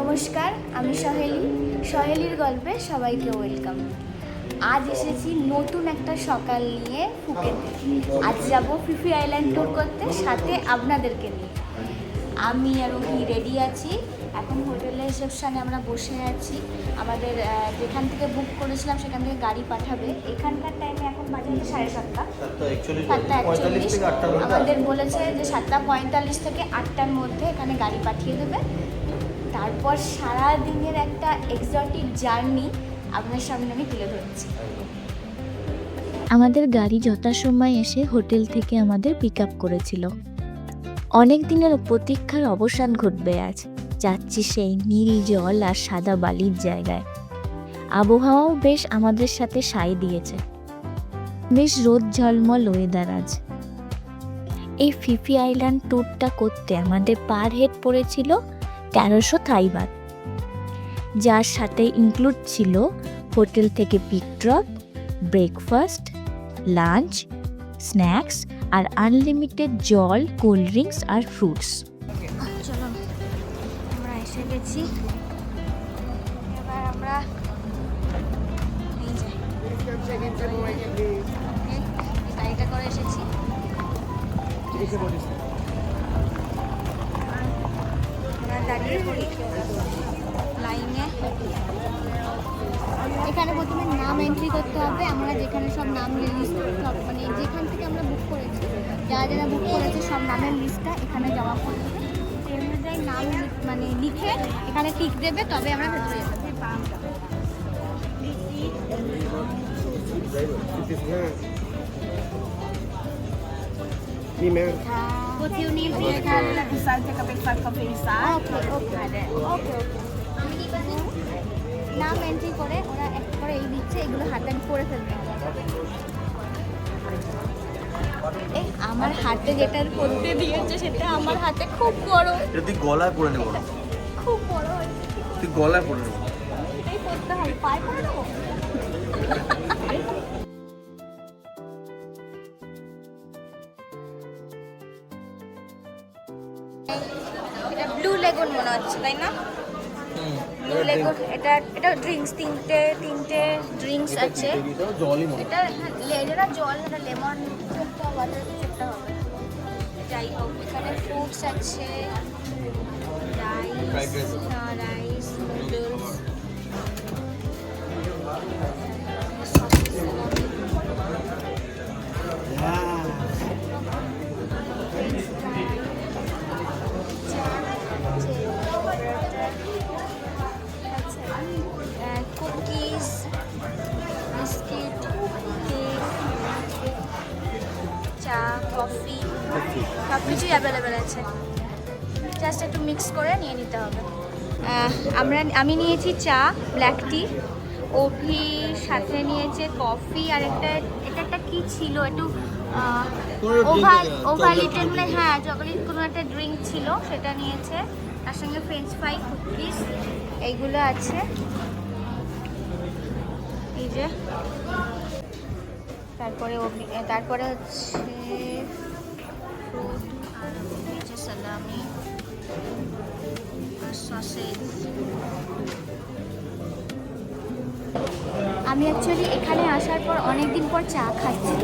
নমস্কার আমি সহেলি। সহেলির গল্পে সবাইকে ওয়েলকাম। আজ এসেছি নতুন একটা সকাল নিয়ে ফুকেতে। আজ যাব ফিফি আইল্যান্ড ট্যুর করতে সাথে আপনাদেরকে নিয়ে। আমি আর ওহি রেডি আছি। এখন হোটেলের রিসেপশানে আমরা বসে আছি। আমাদের যেখান থেকে বুক করেছিলাম সেখান থেকে গাড়ি পাঠাবে। এখানকার টাইমে এখন বাজে হচ্ছে সাড়ে সাতটা। সাতটা একচল্লিশ আমাদের বলেছে যে সাতটা পঁয়তাল্লিশ থেকে আটটার মধ্যে এখানে গাড়ি পাঠিয়ে দেবে। তারপর সারা দিনের একটা এক্সটিক জার্নি আপনার সামনে আমি তুলে ধরছি। আমাদের গাড়ি যথাসময় এসে হোটেল থেকে আমাদের পিক আপ করেছিল। অনেক দিনের প্রতীক্ষার অবসান ঘটবে আজ। যাচ্ছি সেই নীল জল আর সাদা বালির জায়গায়। আবহাওয়াও বেশ আমাদের সাথে সায় দিয়েছে। বেশ রোদ ঝলমল ওয়েদার আজ। এই ফিফি আইল্যান্ড ট্যুরটা করতে আমাদের পার হেড পড়েছিল তেরোশো থাইবাত যার সাথে ইনক্লুড ছিল হোটেল থেকে pick drop breakfast lunch snacks আর আনলিমিটেড জল কোল্ড ড্রিঙ্কস আর ফ্রুটস চলো আমরা এসে গেছি। এবার আমরা এই যে এই গাড়িটা করে এসেছি। এখানে সব নাম লিস্ট সব মানে যেখান থেকে আমরা বুক করেছি যারা যারা বুক করেছে সব নামের লিস্টটা এখানে জমা করে দেবে। সেই অনুযায়ী নাম মানে লিখে এখানে টিক দেবে তবে আমরা ভেতরে যেতে হ্যাঁ। নাম এন্ট্রি করে ওরা এক করে এই দিচ্ছে এগুলো হাতে করে ফেলবে। আমার হাতে যেটা করতে দিয়েছে সেটা আমার হাতে খুব বড়। এটা তুই গলায় পরে নেব খুব বড় তুই গলায় পরে নেব এটাই করতে হবে পায়ে করে দেবো এটা ব্লু লেগুন মনে হচ্ছে তাই না? ব্লু লেগুন এটা এটা ড্রিঙ্কস তিনটে তিনটে ড্রিঙ্কস আছে। এটা হ্যাঁ, এটা জল এটা লেমন একটা ওয়াটার একটা হবে। যাই হোক এখানে ফ্রুটস আছে রাইস মিক্স করে নিয়ে নিতে হবে। আমরা আমি নিয়েছি চা ব্ল্যাক টি অভি সাথে নিয়েছে কফি আর একটা এটা একটা কি ছিল একটু ওভাল chocolate মানে হ্যাঁ চকলেট কোনো একটা ড্রিঙ্ক ছিল সেটা নিয়েছে। তার সঙ্গে ফ্রেঞ্চ ফ্রাই কুকিজ এইগুলো আছে। এই যে তারপরে তারপরে হচ্ছে fruit আর সালামি। আমি অ্যাকচুয়ালি এখানে আসার পর অনেক দিন পর চা খাচ্ছি।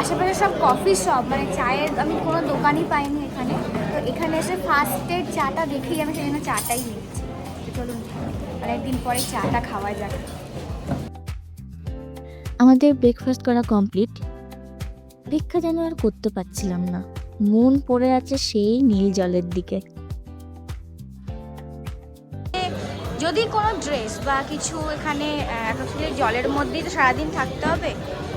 আশেপাশে সব কফি শপ মানে চায়ের, আমি কোনো দোকানই পাইনি এখানে। তো এখানে এসে ফার্স্টের চাটা দেখেই আমি জন্য চাটাই নিয়েছি। চলুন, অনেকদিন পরে চাটা খাওয়া যাক। আমাদের ব্রেকফাস্ট করা কমপ্লিট অপেক্ষা যেন আর করতে পারছিলাম না। মন পড়ে আছে সেই নীল জলের দিকে। যদি কোনো ড্রেস বা কিছু এখানে অ্যাকচুয়ালি জলের মধ্যেই তো সারাদিন থাকতে হবে,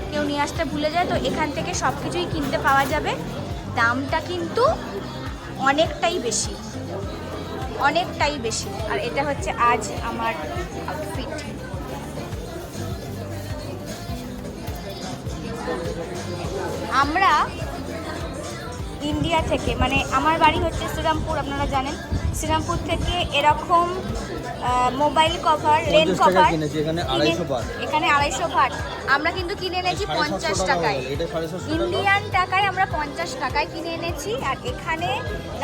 কেউ নিয়ে আসতে ভুলে যায়, তো এখান থেকে সব কিছুই কিনতে পাওয়া যাবে। দামটা কিন্তু অনেকটাই বেশি অনেকটাই বেশি। আর এটা হচ্ছে আজ আমার আউটফিট আমরা ইন্ডিয়া থেকে মানে আমার বাড়ি হচ্ছে শ্রীরামপুর, আপনারা জানেন। শ্রীরামপুর থেকে এরকম মোবাইল কভার রেন 50 কভার এখানে 250 বাট। এখানে আড়াইশো ভাট আমরা কিন্তু কিনে এনেছি পঞ্চাশ টাকায়। ইন্ডিয়ান টাকায় আমরা পঞ্চাশ টাকায় কিনে এনেছি। আর এখানে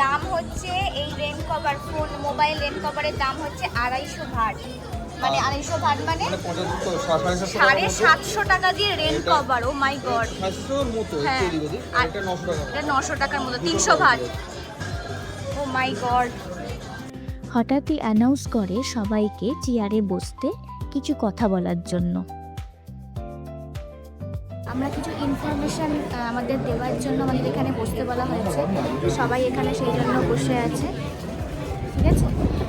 দাম হচ্ছে এই rain cover phone mobile rain কভারের দাম হচ্ছে আড়াইশো ভাট মানে আড়াইশো ভাট মানে মানে সাড়ে সাতশো টাকা দিয়ে rain cover oh my god হ্যাঁ। নশো টাকার মতো। তিনশো ভাট ও মাই গড হঠাৎই অ্যানাউন্স করে সবাইকে চেয়ারে বসতে কিছু কথা বলার জন্য। আমরা কিছু ইনফরমেশন আমাদের দেওয়ার জন্য আমাদের এখানে বসতে বলা হয়েছে। সবাই এখানে সেই জন্য বসে আছে। ঠিক আছে?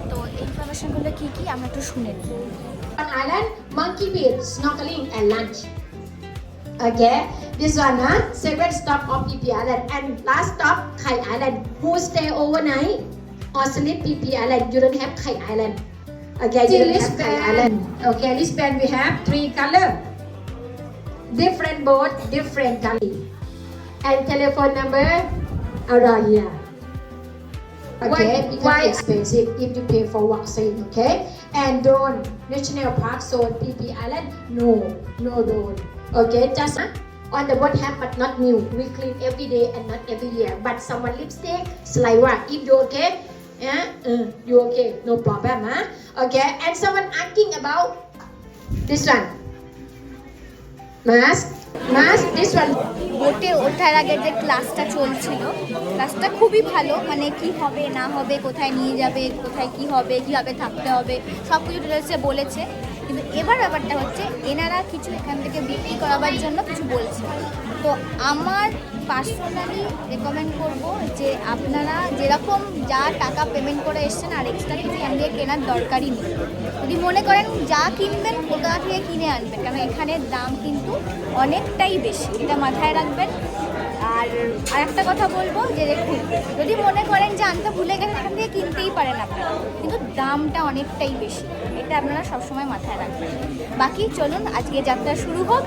তো ইনফরমেশনগুলো কী কী? আমরা একটু শুনে নিই। Island, monkey beach, snorkeling and lunch. Okay, this one, huh? Second stop of PP Island and last stop Kai Island. Who stay overnight? Or sleep PP Island? You don't have Kai Island. Okay, you don't have Kai Island. Okay, wristband we have three color. Different boat, different color. And telephone number around here. Okay, why expensive if you pay for vaccine, okay? And don't national park zone PP Island, no, no don't. Okay, just uh, on the boat have but not new. We clean every day and not every year. But someone lipstick, saliva. If you okay, yeah, uh, you okay, no problem, huh? Okay, and someone asking about this one. Mask, mask, this one. বোটে ওঠার আগে যে ক্লাসটা চলছিল ক্লাসটা খুবই ভালো মানে কি হবে না হবে কোথায় নিয়ে যাবে কোথায় কি হবে কীভাবে থাকতে হবে সব কিছু ডিটেলসে বলেছে কিন্তু এবার ব্যাপারটা হচ্ছে এনারা কিছু এখান থেকে বিক্রি করাবার জন্য কিছু বলছে তো আমার পার্সোনালি রেকমেন্ড করব যে আপনারা যেরকম যা টাকা পেমেন্ট করে এসছেন আর এক্সট্রা কিছু থেকে কেনার দরকারই নেই। যদি মনে করেন যা কিনবেন কলকাতা থেকে কিনে আনবেন, কারণ এখানের দাম কিন্তু অনেকটাই বেশি, এটা মাথায় রাখবেন। আর আর একটা কথা বলব যে দেখুন, যদি মনে করেন যে আনতে ভুলে গেছেন, এখান থেকে কিনতেই পারেন আপনারা কিন্তু দামটা অনেকটাই বেশি, এটা আপনারা সবসময় মাথায় রাখবেন। বাকি চলুন, আজকে যাত্রা শুরু হোক।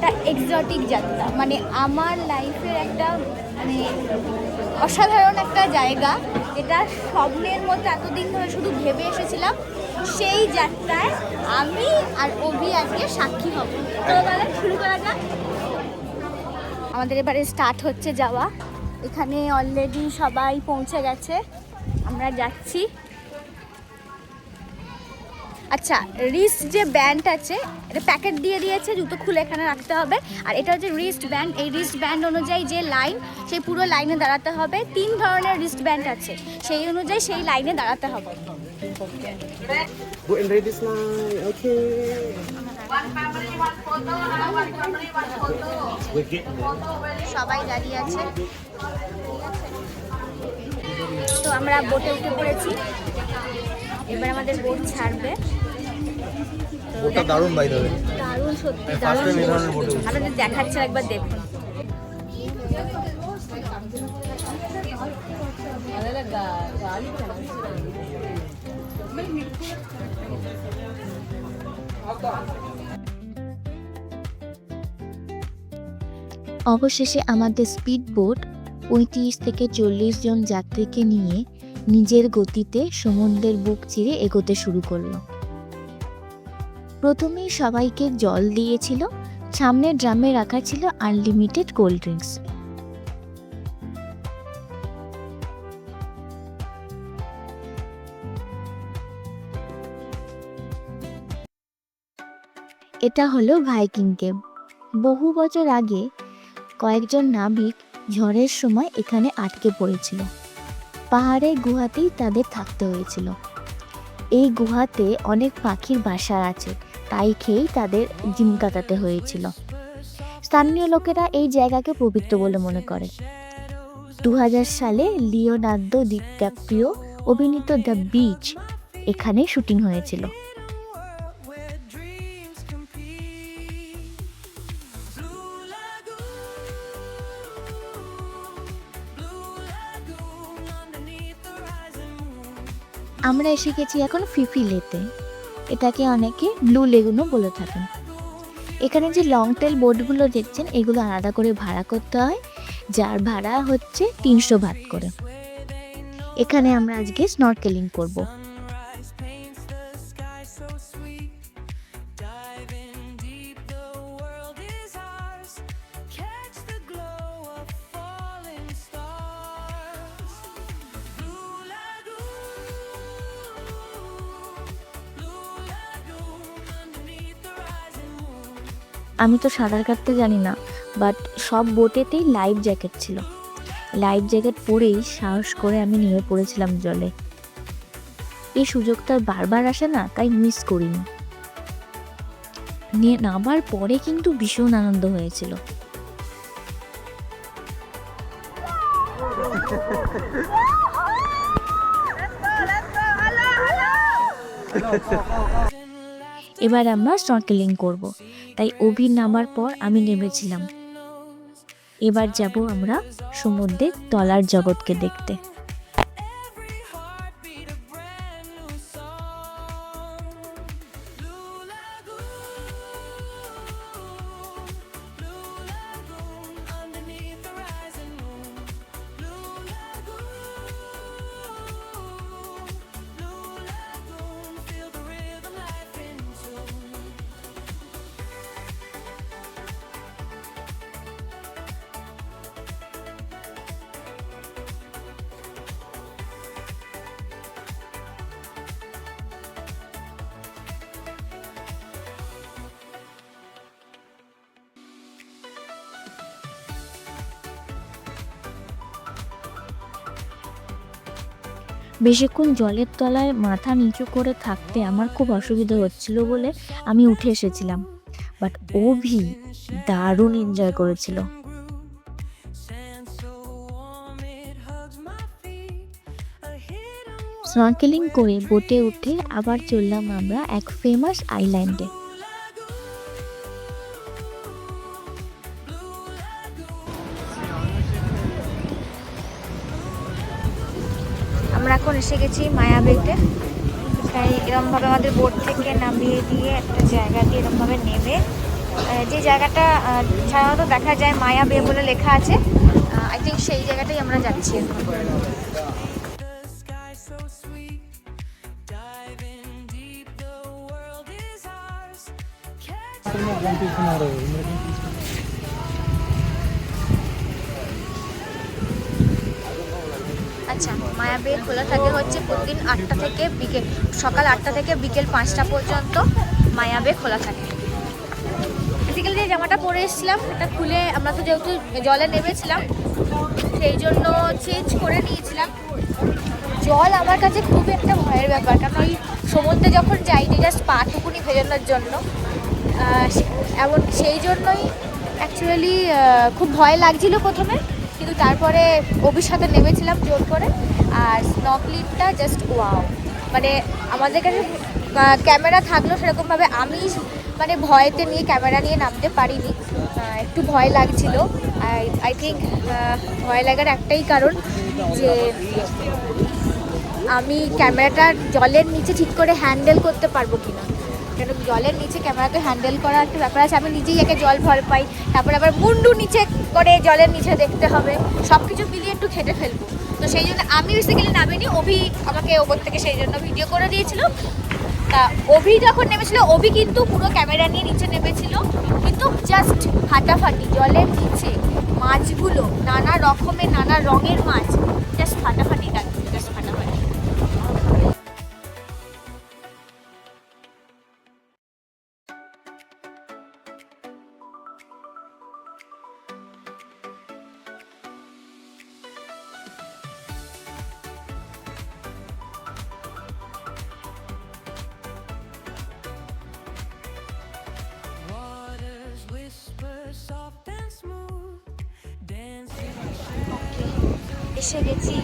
একটা এক্সটিক যাত্রা। মানে আমার লাইফের একটা মানে অসাধারণ একটা জায়গা এটা স্বপ্নের মতো এতদিন ধরে শুধু ভেবে এসেছিলাম। সেই যাত্রায় আমি আর অভি আজকে সাক্ষী হব। তো তাহলে শুরু করা যাক। আমাদের এবারে স্টার্ট হচ্ছে যাওয়া। এখানে অলরেডি সবাই পৌঁছে গেছে। আমরা যাচ্ছি। আচ্ছা রিস্ট যে ব্যান্ড আছে এটা প্যাকেট দিয়ে দিয়েছে জুতো খুলে এখানে রাখতে হবে। আর এটা হচ্ছে রিস্ট ব্যান্ড এই রিস্ট ব্যান্ড অনুযায়ী যে লাইন সেই পুরো লাইনে দাঁড়াতে হবে। তিন ধরনের রিস্ট ব্যান্ড আছে সেই অনুযায়ী সেই লাইনে দাঁড়াতে হবে. সবাই দাঁড়িয়ে আছে। তো আমরা বোটে উঠে পড়েছি। এবার আমাদের বোট ছাড়বে। ওটা দারুণ দারুণ সত্যি দারুণ। আপনাদের দেখাচ্ছে একবার দেখুন। অবশেষে আমাদের স্পিড বোট পঁয়ত্রিশ থেকে চল্লিশ জন যাত্রীকে নিয়ে নিজের গতিতে সমুদ্রের বুক চিরে এগোতে শুরু করল। প্রথমেই সবাইকে জল দিয়েছিল সামনের ড্রামে রাখা ছিল আনলিমিটেড কোল্ড ড্রিঙ্কস। এটা হলো ভাইকিং কেভ। বহু বছর আগে কয়েকজন নাবিক ঝড়ের সময় এখানে আটকে পড়েছিল। পাহাড়ের গুহাতেই তাদের থাকতে হয়েছিল। এই গুহাতে অনেক পাখির বাসা আছে, তাই খেয়েই তাদের জিম কাটাতে হয়েছিল। স্থানীয় লোকেরা এই জায়গাকে পবিত্র বলে মনে করে। দু হাজার সালে লিওনার্দো ডিক্যাপ্রিও অভিনীত দ্য বিচ এখানে শুটিং হয়েছিল। আমরা এসে গেছি এখন ফিফি লেতে এটাকে অনেকে ব্লু লেগুনও বলে থাকেন। এখানে যে লং টেল বোটগুলো দেখছেন, এগুলো আলাদা করে ভাড়া করতে হয়, যার ভাড়া হচ্ছে তিনশো ভাত করে। এখানে আমরা আজকে স্নরকেলিং করব। আমি তো সাঁতার কাটতে জানি না বাট সব বোটেতেই লাইফ জ্যাকেট ছিল। লাইফ জ্যাকেট পরেই সাহস করে আমি নেমে পড়েছিলাম জলে। এই সুযোগটা বারবার আসে না, তাই মিস করিনি। নিয়ে নামার পরে কিন্তু ভীষণ আনন্দ হয়েছিল। এবার আমরা স্নর্কেলিং করব। তাই অভি নামার পর আমি নেমেছিলাম। এবার যাব আমরা সমুদ্রের তলার জগৎকে দেখতে। বেশিক্ষণ জলের তলায় মাথা নিচু করে থাকতে আমার খুব অসুবিধা হচ্ছিল বলে আমি উঠে এসেছিলাম। বাট অভি দারুণ এনজয় করেছিল। স্নর্কেলিং করে বোটে উঠে আবার চললাম আমরা এক ফেমাস আইল্যান্ডে এসে গেছি মায়াবেতে তাই এরমভাবে আমাদের বোট থেকে নামিয়ে দিয়ে একটা জায়গা দিয়ে এরমভাবে নেমে যে জায়গাটা সাধারণত দেখা যায় মায়া বে বলে লেখা আছে। আই থিঙ্ক সেই জায়গাটাই আমরা যাচ্ছি এখন। আচ্ছা মায়াবে খোলা থাকে হচ্ছে প্রতিদিন আটটা থেকে বিকেল, সকাল আটটা থেকে বিকেল পাঁচটা পর্যন্ত মায়াবে খোলা থাকে। বেসিক্যালি যে জামাটা পরে এসেছিলাম সেটা খুলে আমরা তো যেহেতু জলে নেমেছিলাম, সেই জন্য চেঞ্জ করে নিয়েছিলাম। জল আমার কাছে খুব একটা ভয়ের ব্যাপার, কারণ ওই সমুদ্রে যখন যাই যে জাস্ট পাটুকুনি ভেজানোর জন্য এমন সেই জন্যই অ্যাকচুয়ালি খুব ভয় লাগছিল প্রথমে। কিন্তু তারপরে অভির সাথে নেমেছিলাম জোর করে, আর স্নকলিংটা জাস্ট ওয়াও মানে আমাদের কাছে ক্যামেরা থাকলেও সেরকমভাবে আমি মানে ভয়তে নিয়ে ক্যামেরা নিয়ে নামতে পারিনি। একটু ভয় লাগছিল। আই আই থিঙ্ক ভয় লাগার একটাই কারণ যে আমি ক্যামেরাটা জলের নিচে ঠিক করে হ্যান্ডেল করতে পারব কিনা। কেন জলের নিচে ক্যামেরা তো হ্যান্ডেল করা একটা ব্যাপার আছে। আমি নিজেই একে জল ভয় পাই। তারপরে আবার মুন্ডু নিচে করে জলের নিচে দেখতে হবে। সব কিছু মিলিয়ে একটু খেটে ফেলব। তো সেই জন্য আমি বেসিক্যালি নামিনি, অভি আমাকে ওপর থেকে সেই জন্য ভিডিও করে দিয়েছিল। তা অভি যখন নেমেছিল, অভি কিন্তু পুরো ক্যামেরা নিয়ে নিচে নেমেছিল। কিন্তু জাস্ট ফাটাফাটি জলের নিচে মাছগুলো, নানা রকমের, নানা রঙের মাছ জাস্ট ফাটাফাটি লাগছে এসে গেছি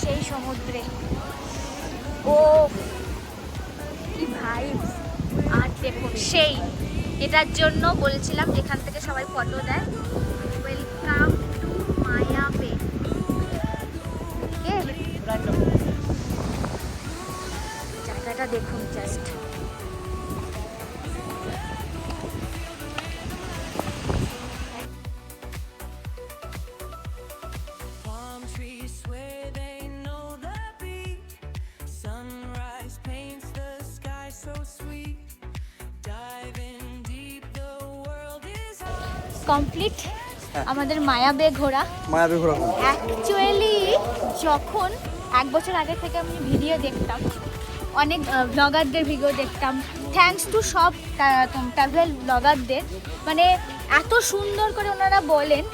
সেই সমুদ্রে। ও কি ভাই আর দেখুন, সেই, এটার জন্য বলেছিলাম এখান থেকে সবাই ফটো দেয়। কমপ্লিট আমাদের মায়াবে ঘোরা। মায়াবী ঘোরা। অ্যাকচুয়ালি যখন এক বছর আগে থেকে আমি ভিডিও দেখতাম অনেক ব্লগারদের ভিডিও দেখতাম থ্যাঙ্কস টু সব ট্রাভেল ব্লগারদের মানে এত সুন্দর করে ওনারা বলেন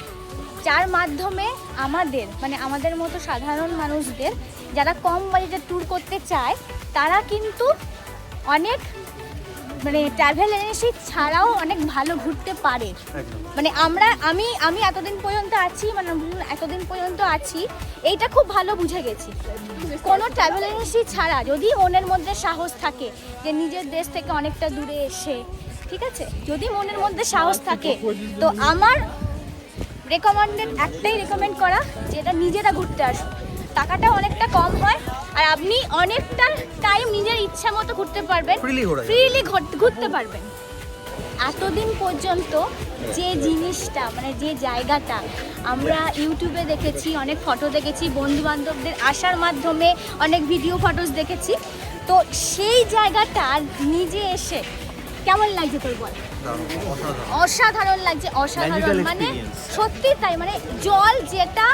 যার মাধ্যমে আমাদের মানে আমাদের মতো সাধারণ মানুষদের যারা কম বাজেটে ট্যুর করতে চায় তারা কিন্তু অনেক মানে ট্রাভেল এজেন্সি ছাড়াও অনেক ভালো ঘুরতে পারে। মানে আমরা আমি আমি এতদিন পর্যন্ত আছি মানে এতদিন পর্যন্ত আছি এইটা খুব ভালো বুঝে গেছি। কোনো ট্রাভেল এজেন্সি ছাড়া যদি মনের মধ্যে সাহস থাকে যে নিজের দেশ থেকে অনেকটা দূরে এসে ঠিক আছে? যদি মনের মধ্যে সাহস থাকে তো আমার রেকমেন্ডেড একটাই রেকমেন্ড করা যেটা নিজেরা ঘুরতে আসুন টাকাটা অনেকটা কম হয় আর আপনি অনেকটা টাইম নিজের ইচ্ছা মতো ঘুরতে পারবেন। ফ্রিলি ঘুরতে পারবেন। এতদিন পর্যন্ত যে জিনিসটা মানে যে জায়গাটা আমরা ইউটিউবে দেখেছি অনেক ফটো দেখেছি বন্ধু বান্ধবদের আসার মাধ্যমে অনেক ভিডিও ফটোস দেখেছি তো সেই জায়গাটা নিজে এসে কেমন লাগছে তোর বল? অসাধারণ। লাগছে অসাধারণ মানে সত্যি তাই মানে জল যেটা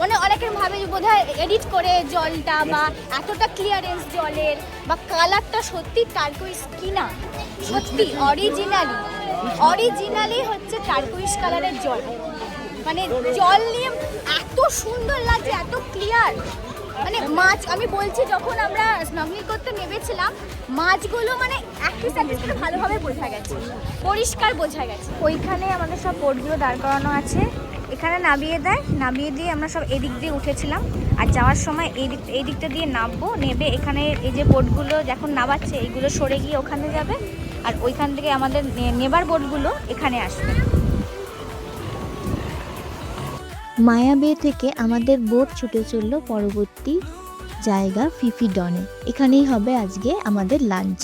মানে অনেকের ভাবে বোধহয় এডিট করে জলটা বা এতটা ক্লিয়ারেন্স জলের বা কালারটা সত্যি টার্কুইস কিনা? সত্যি অরিজিনালি অরিজিনালি হচ্ছে টার্কুইস কালারের জল। মানে জল নিয়ে এত সুন্দর লাগছে, এত ক্লিয়ার মানে মাছ, আমি বলছি যখন আমরা স্নগলিং করতে নেমেছিলাম, মাছগুলো মানে একটি সাইডে ভালোভাবে বোঝা গেছে, পরিষ্কার বোঝা গেছে। ওইখানে আমাদের সব বোটগুলো দাঁড় করানো আছে। এখানে নামিয়ে দেয়। নামিয়ে দিয়ে আমরা সব এদিক দিয়ে উঠেছিলাম। আর যাওয়ার সময় এই দিক এই দিকটা দিয়ে নামবো। নেবে এখানে এই যে বোটগুলো যখন নামাচ্ছে এইগুলো সরে গিয়ে ওখানে যাবে। আর ওইখান থেকে আমাদের নেবার বোটগুলো এখানে আসবে। মায়াবে থেকে আমাদের বোট ছুটে চলল পরবর্তী জায়গা ফিফি ডনে এখানেই হবে আজকে আমাদের লাঞ্চ।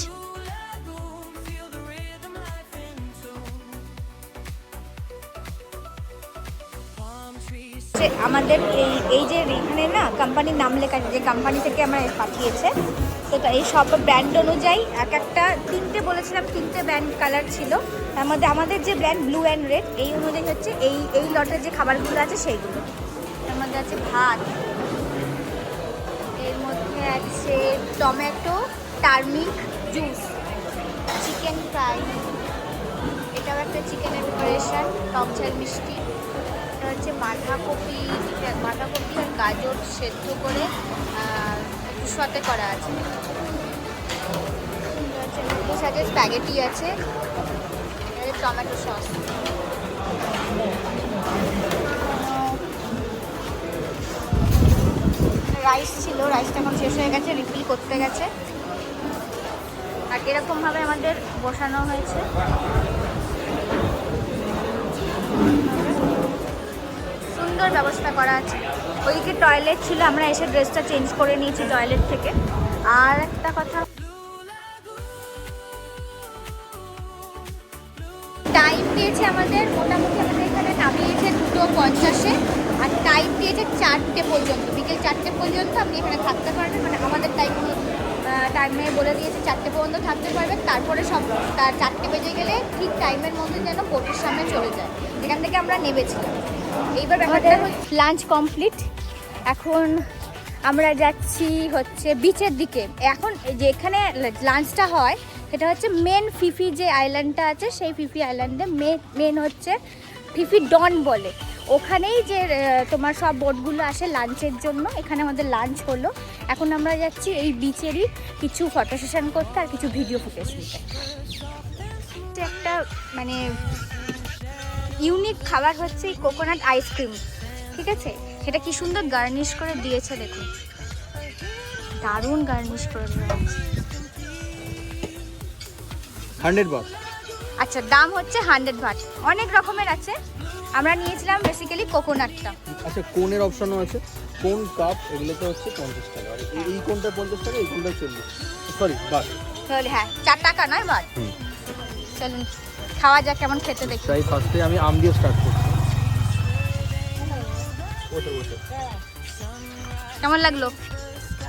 আমাদের এই এই যে এখানে না কোম্পানির নাম লেখা যে কোম্পানি থেকে আমরা পাঠিয়েছে, তো এই সব ব্র্যান্ড অনুযায়ী এক একটা, তিনটে বলেছিলাম, তিনটে ব্র্যান্ড কালার ছিল। তার মধ্যে আমাদের যে ব্র্যান্ড ব্লু অ্যান্ড রেড এই অনুযায়ী হচ্ছে এই এই লটের যে খাবারগুলো আছে সেইগুলো। তার মধ্যে আছে ভাত, এর মধ্যে আছে tomato turmeric juice chicken fry এটাও একটা চিকেনের প্রিপারেশন টক মিষ্টি। হচ্ছে বাঁধাকপি বাঁধাকপি আর গাজর সেদ্ধ করে সতে করা আছে। হচ্ছে আছে স্প্যাগেটি আছে টমেটো সস। রাইস ছিল, রাইসটা এখন শেষ হয়ে গেছে, রিফিল করতে গেছে। আর এরকমভাবে আমাদের বসানো হয়েছে? সুন্দর ব্যবস্থা করা আছে। ওইদিকে টয়লেট ছিল, আমরা এসে ড্রেসটা চেঞ্জ করে নিয়েছি টয়লেট থেকে। আর একটা কথা টাইম দিয়েছে আমাদের, মোটামুটি আমাদের এখানে নামিয়েছে দুটো পঞ্চাশে, আর টাইম দিয়েছে চারটে পর্যন্ত। বিকেল চারটে পর্যন্ত আপনি এখানে থাকতে পারবেন মানে আমাদের টাইম টাইমে বলে দিয়েছে চারটে পর্যন্ত থাকতে পারবেন। তারপরে সব, তার চারটে বেজে গেলে ঠিক টাইমের মধ্যে যেন বোটের সামনে চলে যায়। এখান থেকে আমরা নেমেছিলাম। ব্যাপারটা লাঞ্চ কমপ্লিট এখন আমরা যাচ্ছি হচ্ছে বিচের দিকে। এখন যেখানে লাঞ্চটা হয়, সেটা হচ্ছে মেন ফিফি যে আইল্যান্ডটা আছে, সেই ফিফি আইল্যান্ডে মেন মেন হচ্ছে ফিফি ডন বলে। ওখানেই যে তোমার সব বোটগুলো আসে লাঞ্চের জন্য, এখানে আমাদের লাঞ্চ হলো। এখন আমরা যাচ্ছি এই বিচেরই কিছু ফটো সেশন করতে আর কিছু ভিডিও ফুটেজ নিতে। একটা মানে ইউনিক খাবার হচ্ছে এই কোকোনাট আইসক্রিম ঠিক আছে? সেটা কি সুন্দর গার্নিশ করে দিয়েছে দেখুন। দারুণ গার্নিশ করে দিয়েছে হান্ড্রেড বাস আচ্ছা দাম হচ্ছে হান্ড্রেড ভাট অনেক রকমের আছে। আমরা নিয়েছিলাম বেসিক্যালি কোকোনাটটা আচ্ছা কোনের অপশনও আছে? কোন কাপ এগুলোতে হচ্ছে পঞ্চাশ টাকা। আর এই- কোনটা পঞ্চাশ টাকা এই কোনটা চল্লিশ? সরি বাস তাহলে হ্যাঁ চার টাকা নয় বাট চলুন। খাওয়া যাক কেমন খেতে দেখি। তাই ফার্স্টে আমি আম দিয়ে স্টার্ট করছি। কেমন লাগল?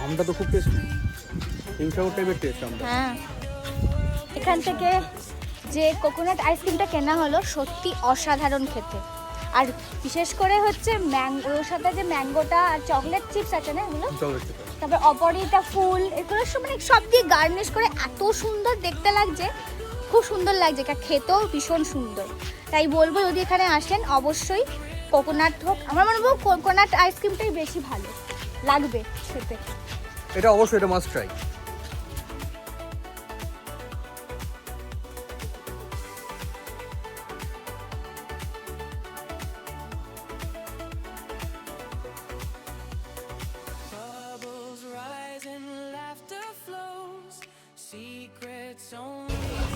আমটা তো খুব টেস্টি হিমসাগর টাইপের টেস্ট আমটা। হ্যাঁ। এখান থেকে যে কোকোনাট আইসক্রিমটা কেনা হলো সত্যি অসাধারণ খেতে। আর বিশেষ করে হচ্ছে ম্যাঙ্গোর সাথে যে ম্যাঙ্গোটা আর চকলেট চিপস আছে না এগুলো? তারপর অপরিতা ফুল এগুলো সব মানে সব দিয়ে গার্নিশ করে এত সুন্দর দেখতে লাগছে। খুব সুন্দর লাগছে, এটা খেতেও ভীষণ সুন্দর। তাই বলব, যদি এখানে আসেন, অবশ্যই কোকোনাট হোক, আমার মনে হয় কোকোনাট আইসক্রিমটাই বেশি ভালো, লাগবে খেতে। এটা অবশ্যই, এটা মাস্ট ট্রাই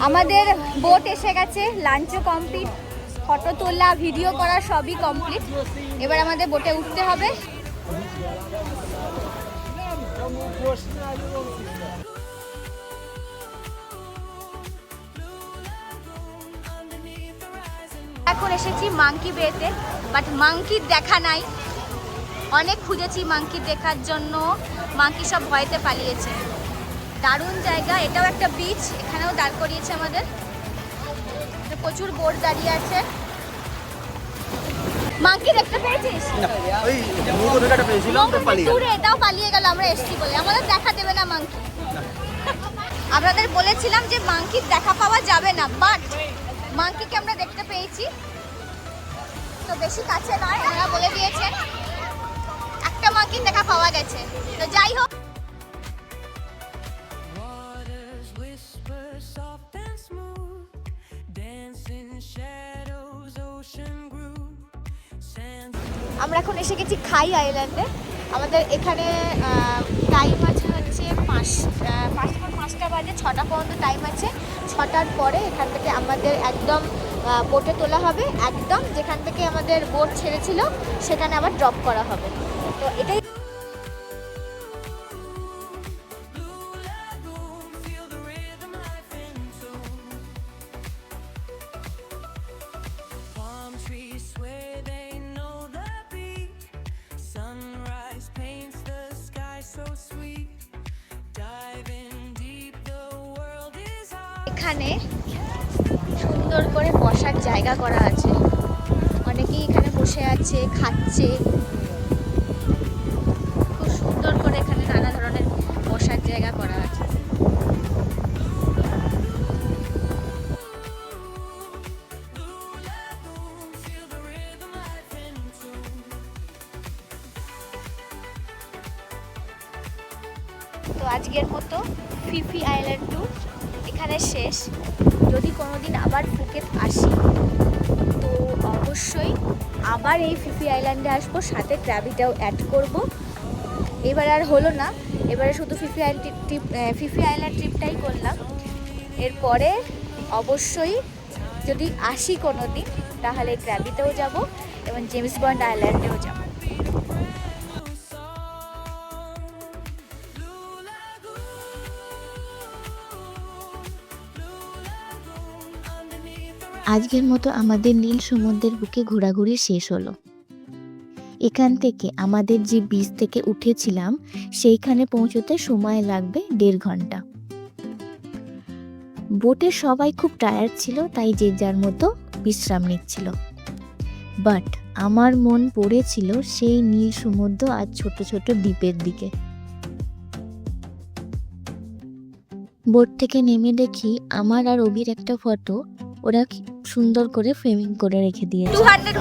আমাদের বোট এসে গেছে লাঞ্চও কমপ্লিট ফটো তোলা ভিডিও করা সবই কমপ্লিট এবার আমাদের বোটে উঠতে হবে। এখন এসেছি মাংকি বেতে বাট মাংকির দেখা নাই। অনেক খুঁজেছি মাংকি দেখার জন্য। মাংকি সব ভয়তে পালিয়েছে। দারুণ জায়গা এটাও একটা বিচ এখানেও দাঁড় করিয়েছে আমাদের। প্রচুর বোট দাঁড়িয়ে আছে। মাংকি দেখতে পেয়েছিস? ওই নতুন একটা পেয়েছিলাম তো পালিয়ে দূরে এটাও পালিয়ে গেল আমরা এসছি বলে। আমাদের দেখা দেবে না মাংকি আপনাদের বলেছিলাম যে মাংকির দেখা পাওয়া যাবে না বাট মাংকিকে আমরা দেখতে পেয়েছি। তো বেশি কাছে নয় ওনারা বলে দিয়েছেন একটা মাংকির দেখা পাওয়া গেছে। তো যাই হোক আমরা এখন এসে গেছি খাই আইল্যান্ডে। আমাদের এখানে টাইম আছে হচ্ছে পাঁচ পাঁচ পাঁচটা পাঁচটা বাজে, ছটা পর্যন্ত টাইম আছে। ছটার পরে এখান থেকে আমাদের একদম বোটে তোলা হবে। একদম যেখান থেকে আমাদের বোট ছেড়েছিল, সেখানে আবার ড্রপ করা হবে। তো এটাই আবার এই ফিফি আইল্যান্ডে আসব, সাথে ক্র্যাবিটাও অ্যাড করব। এবার আর হলো না, এবারে শুধু Fiji island trip Fiji island ট্রিপটাই করলাম। এরপরে অবশ্যই যদি আসি কোনো দিন তাহলে ক্র্যাবিতেও যাব এবং জেমস বন্ড আইল্যান্ডেও যাব। আজকের মতো আমাদের নীল সমুদ্রের বুকে ঘোরাঘুরি শেষ হলো। এখান থেকে আমাদের যে বীজ থেকে উঠেছিলাম, সেইখানে পৌঁছতে সময় লাগবে দেড় ঘণ্টা। বোটে সবাই খুব টায়ার্ড ছিল, তাই যে যার মতো বিশ্রাম নিচ্ছিল। বাট আমার মন পড়েছিল সেই নীল সমুদ্র আর ছোট ছোট দ্বীপের দিকে। বোট থেকে নেমে দেখি আমার আর অবির একটা ফটো ওরা সুন্দর করে ফ্রেমিং করে রেখে টু দিয়েছে হান্ড্রেড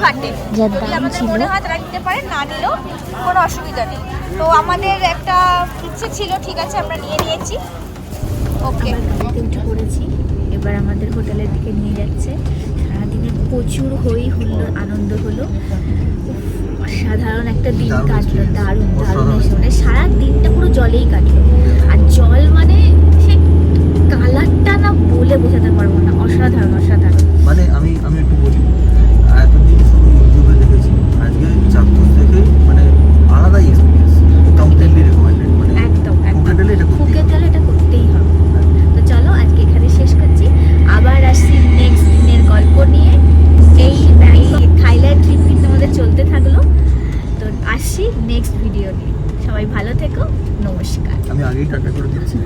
যার দাম আমাদের ছিল। মনে হয় তারা নিতে পারে না নিলেও কোনো অসুবিধা নেই। তো আমাদের একটা ইচ্ছে ছিল ঠিক আছে আমরা নিয়ে নিয়েছি। ওকে। উঠে পড়েছি। এবার আমাদের হোটেলের দিকে নিয়ে যাচ্ছে। সারাদিনে প্রচুর হই হুল্লোড় আনন্দ হলো। উফ, অসাধারণ একটা দিন কাটলো। দারুণ দারুণ এসে মানে সারা দিনটা পুরো জলেই কাটলো। আর জল মানে কালারটা না বলে বোঝাতে পারব না অসাধারণ অসাধারণ। মানে আমি আমি একটু বলি এতদিন শুধু ইউটিউবে দেখেছি আজকে চাক্ষুষ দেখে মানে আলাদাই এক্সপিরিয়েন্স কমপ্লিটলি রেকমেন্ডেড মানে একদম একদম। এটা খুকে তাহলে এটা করতেই হবে। তো চলো আজকে এখানে শেষ করছি। আবার আসছি নেক্সট দিনের গল্প নিয়ে। এই থাইল্যান্ড ট্রিপ কিন্তু আমাদের চলতে থাকল। তো আসছি নেক্সট ভিডিও নিয়ে। সবাই ভালো থেকো নমস্কার। আমি আগেই টাটা করে দিচ্ছি